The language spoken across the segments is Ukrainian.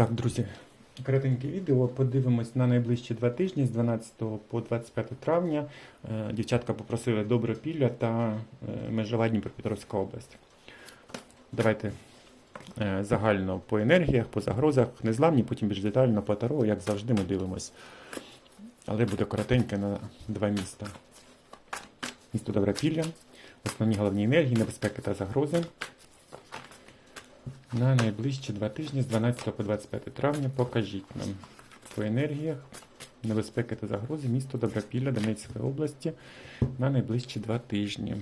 Так, друзі, коротеньке відео. Подивимось на найближчі два тижні з 12 по 25 травня. Е, Дівчатка попросили Добропілля та е, межова Дніпропетровська область. Давайте е, загально по енергіях, по загрозах, незламні, потім більш детально по таро, як завжди, ми дивимось. Але буде коротеньке на два міста. Місто Добропілля, основні головні енергії, небезпеки та загрози. На найближчі два тижні з 12 по 25 травня покажіть нам по енергіях, небезпеки та загрози місто Добропілля Донецької області на найближчі два тижні.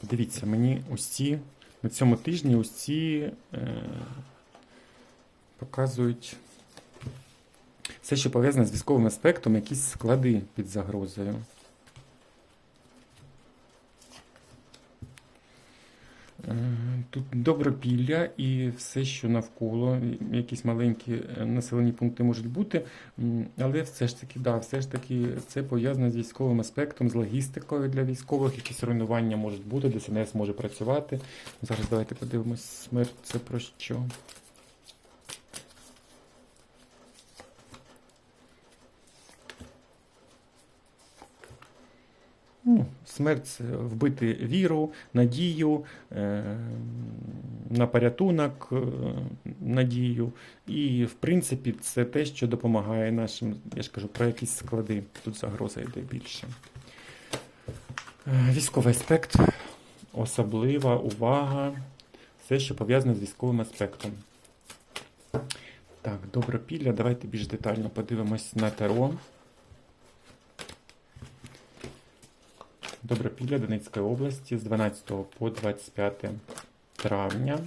Подивіться, мені усі на цьому тижні усі е, показують все, що пов'язане з військовим аспектом, якісь склади під загрозою. Е, Тут добропілля і все, що навколо, якісь маленькі е, населені пункти можуть бути, але все ж таки, да, все ж таки це пов'язано з військовим аспектом, з логістикою для військових, якісь руйнування можуть бути, ДСНС може працювати. Зараз давайте подивимось, смерть це про що. Ну, смерть вбити віру, надію, е, на порятунок, е, надію. І, в принципі, це те, що допомагає нашим, я ж кажу, про якісь склади. Тут загроза йде більше. Е, Військовий аспект, особлива увага, все, що пов'язане з військовим аспектом. Так, добропілля, давайте більш детально подивимось на таро. Добропілля Донецької області з 12 по 25 травня.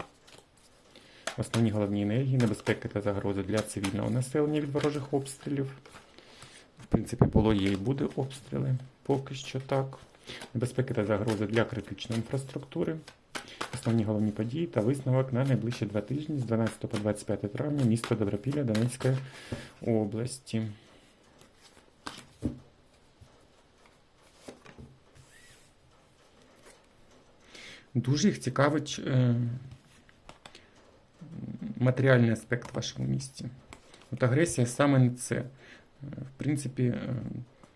Основні головні енергії, небезпеки та загрози для цивільного населення від ворожих обстрілів. В принципі, було є і буде обстріли. Поки що так. Небезпеки та загрози для критичної інфраструктури. Основні головні події та висновок на найближчі два тижні з 12 по 25 травня місто Добропілля Донецької області. Дуже їх цікавить е, матеріальний аспект в вашому місті. От агресія саме не це. Е, В принципі, е,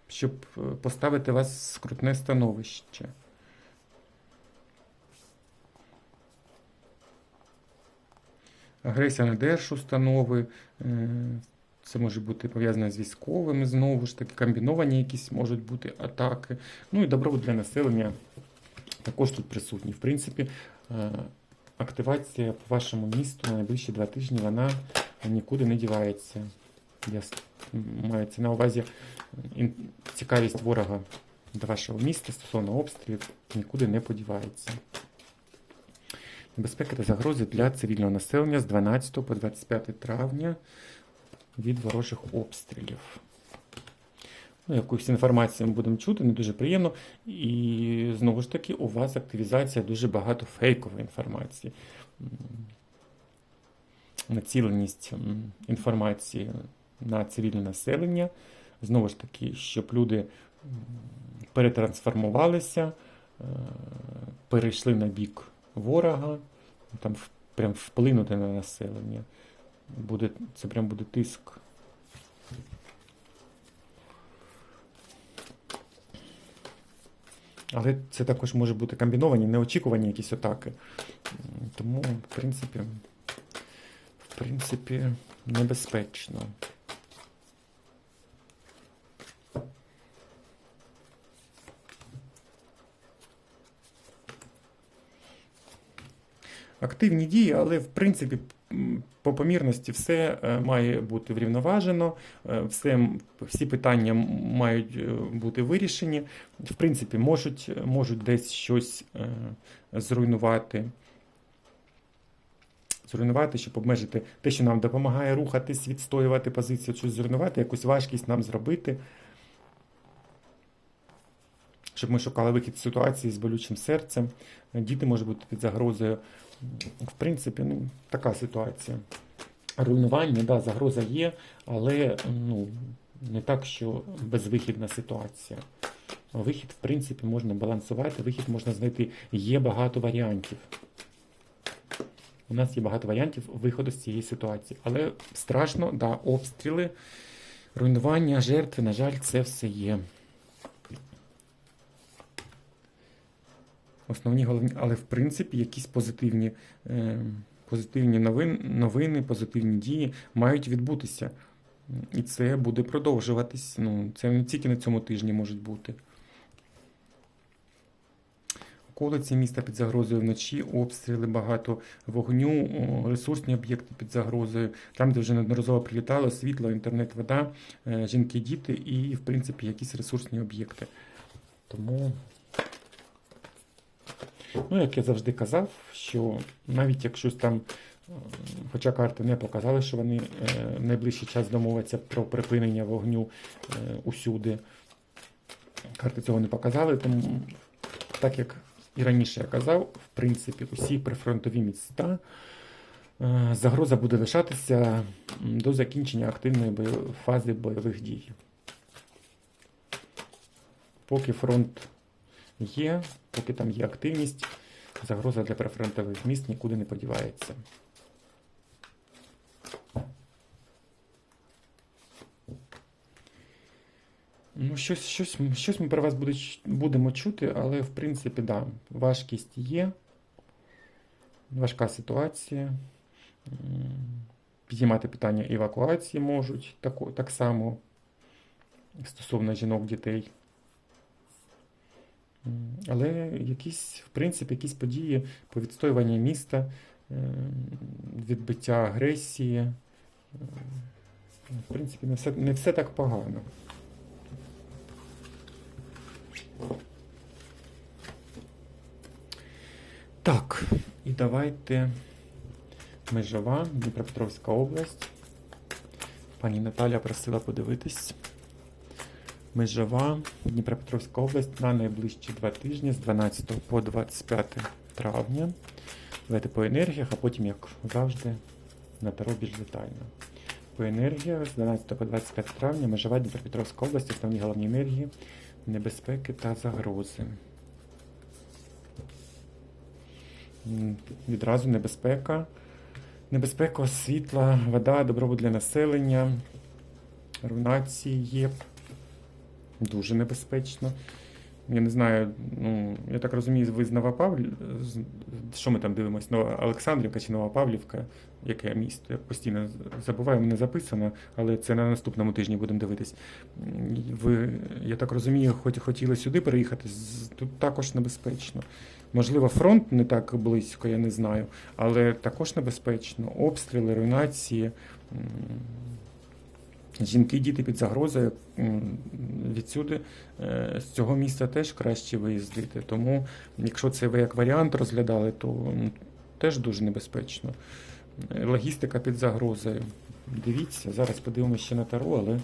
щоб е, поставити вас в скрутне становище. Агресія на держустанови. Це може бути пов'язане з військовими, знову ж таки, комбіновані якісь можуть бути атаки. Ну і добробут для населення також тут присутні. В принципі, е, активація по вашому місту на найближчі два тижні вона нікуди не дівається. Я мається на увазі цікавість ворога до вашого міста стосовно обстрілів нікуди не подівається. Небезпеки та загрози для цивільного населення з 12 по 25 травня від ворожих обстрілів. Ну, якусь інформацію ми будемо чути, не дуже приємно. І знову ж таки, у вас активізація дуже багато фейкової інформації. Націленість інформації на цивільне населення. Знову ж таки, щоб люди перетрансформувалися, е, перейшли на бік ворога, там прям вплинути на населення. Буде, це прям буде тиск. Але це також може бути комбіновані, неочікувані якісь атаки. Тому, в принципі, в принципі, небезпечно. Активні дії, але в принципі по помірності все е, має бути врівноважено, е, все, всі питання мають е, бути вирішені. В принципі, можуть, можуть десь щось зруйнувати. Зруйнувати, щоб обмежити те, що нам допомагає рухатись, відстоювати позицію, щось зруйнувати, якусь важкість нам зробити. Щоб ми шукали вихід з ситуації з болючим серцем. Діти можуть бути під загрозою. В принципі, ну, така ситуація. Руйнування, да, загроза є, але ну, не так, що безвихідна ситуація. Вихід, в принципі, можна балансувати, вихід можна знайти. Є багато варіантів. у нас є багато варіантів виходу з цієї ситуації. Але страшно, да, обстріли, руйнування, жертви, на жаль, це все є. Основні головні, але в принципі якісь позитивні, е, позитивні новин, новини, позитивні дії мають відбутися. І це буде продовжуватись. Ну, це не тільки на цьому тижні можуть бути. Околиці міста під загрозою вночі, обстріли, багато вогню, ресурсні об'єкти під загрозою, там, де вже неодноразово прилітало світло, інтернет, вода, е, жінки, діти і, в принципі, якісь ресурсні об'єкти. Тому, ну, як я завжди казав, що навіть якщо там, е, хоча карти не показали, що вони е, в найближчий час домовляться про припинення вогню е, усюди. Карти цього не показали, тому так як і раніше я казав, в принципі, усі прифронтові міста е, загроза буде лишатися до закінчення активної фази бойових дій. Поки фронт є, поки там є активність, загроза для прифронтових міст нікуди не подівається. Ну, щось, щось, щось ми про вас буде, будемо чути, але в принципі, да, важкість є, важка ситуація. Підіймати питання евакуації можуть тако, так само стосовно жінок, дітей. Але якісь, в принципі, якісь події по відстоюванню міста, е, відбиття агресії. е, В принципі, не все, не все так погано. Так, і давайте межова, Дніпропетровська область. Пані Наталя просила подивитись. Межова, Дніпропетровська область на найближчі два тижні з 12 по 25 травня. Давайте по енергіях, а потім, як завжди, на таро більш детально. По енергіях з 12 по 25 травня межова Дніпропетровська область, основні головні енергії, небезпеки та загрози. Відразу небезпека. Небезпека світла, вода, добробут для населення, руйнації. Дуже небезпечно. Я не знаю, ну, я так розумію, ви з Новопавлів. Що ми там дивимося? Нова Олександрівка чи Новопавлівка? Яке місто? Я постійно забуваю, мене записано, але це на наступному тижні будемо дивитись. Ви, я так розумію, хоч хотіли сюди переїхати, тут також небезпечно. Можливо, фронт не так близько, я не знаю, але також небезпечно. Обстріли, руйнації, жінки, діти під загрозою. Відсюди е, з цього місця теж краще виїздити. Тому, якщо це ви як варіант розглядали, то теж дуже небезпечно. Е, Логістика під загрозою. Дивіться, зараз подивимося ще на таро, але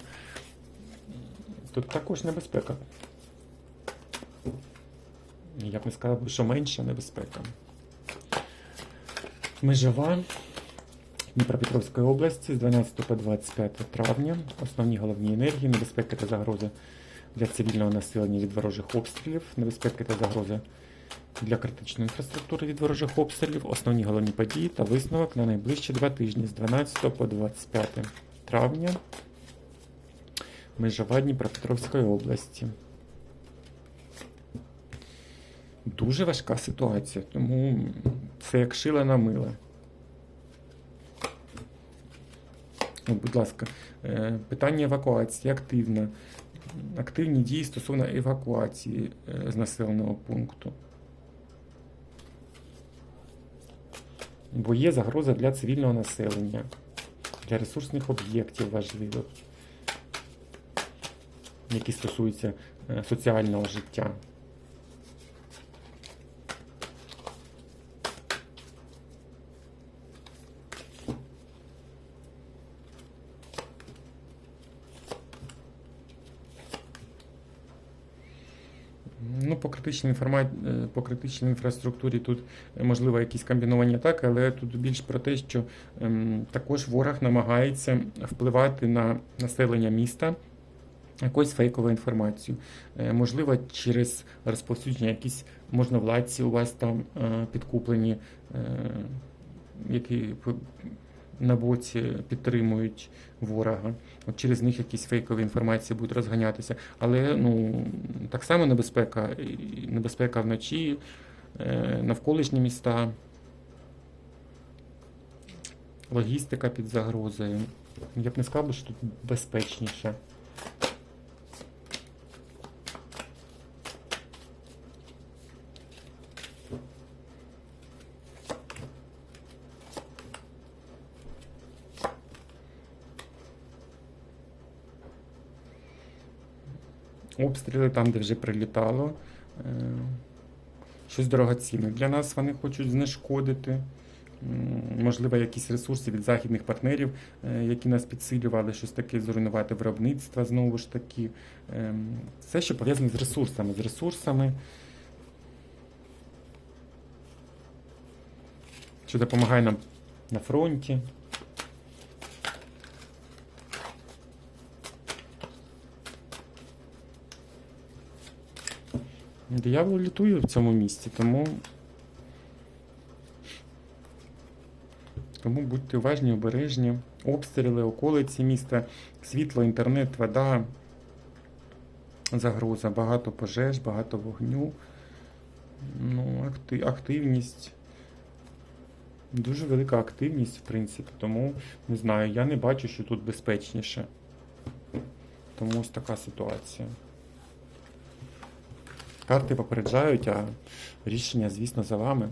тут також небезпека. Я б не сказав, що менша небезпека. Межова Дніпропетровської області з 12 по 25 травня. Основні головні енергії, небезпеки та загрози для цивільного населення від ворожих обстрілів, небезпеки та загрози для критичної інфраструктури від ворожих обстрілів, основні головні події та висновок на найближчі два тижні з 12 по 25 травня. Межова Дніпропетровської області. Дуже важка ситуація, тому це як шила на мило. От, будь ласка, е, питання евакуації активне. Активні дії стосовно евакуації е, з населеного пункту. Бо є загроза для цивільного населення, для ресурсних об'єктів важливих, які стосуються е, соціального життя. Ну, по критичній інформа... е, по критичній інфраструктурі тут е, можливо якісь комбіновані атаки, але тут більш про те, що ем, також ворог намагається впливати на населення міста якоюсь фейковою інформацією. Е, можливо, через розповсюдження якісь можновладці у вас там підкуплені. Які на боці підтримують ворога. От через них якісь фейкові інформації будуть розганятися. Але ну, так само небезпека, небезпека вночі, е, навколишні міста, логістика під загрозою. Я б не сказав, що тут безпечніше. Обстріли там, де вже прилітало. Е, Щось дорогоцінне. Для нас вони хочуть знешкодити. Можливо, якісь ресурси від західних партнерів, е, які нас підсилювали, щось таке зруйнувати виробництво знову ж таки. Ем, Все, що пов'язане з ресурсами. З ресурсами, що допомагає нам на фронті. Диявол літує в цьому місці, тому. Тому будьте уважні, обережні. Обстріли, околиці міста, світло, інтернет, вода, загроза, багато пожеж, багато вогню. Ну, акти- активність. Дуже велика активність, в принципі. Тому не знаю, я не бачу, що тут безпечніше. Тому ось така ситуація. Карти попереджають, а рішення, звісно, за вами.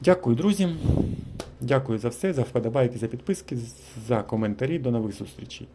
Дякую, друзі. Дякую за все, за вподобайки, за підписки, за коментарі. До нових зустрічей.